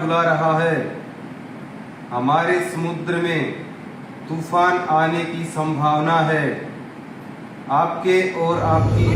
बुला रहा है हमारे समुद्र में तूफ़ान आने की संभावना है आपके और आपकी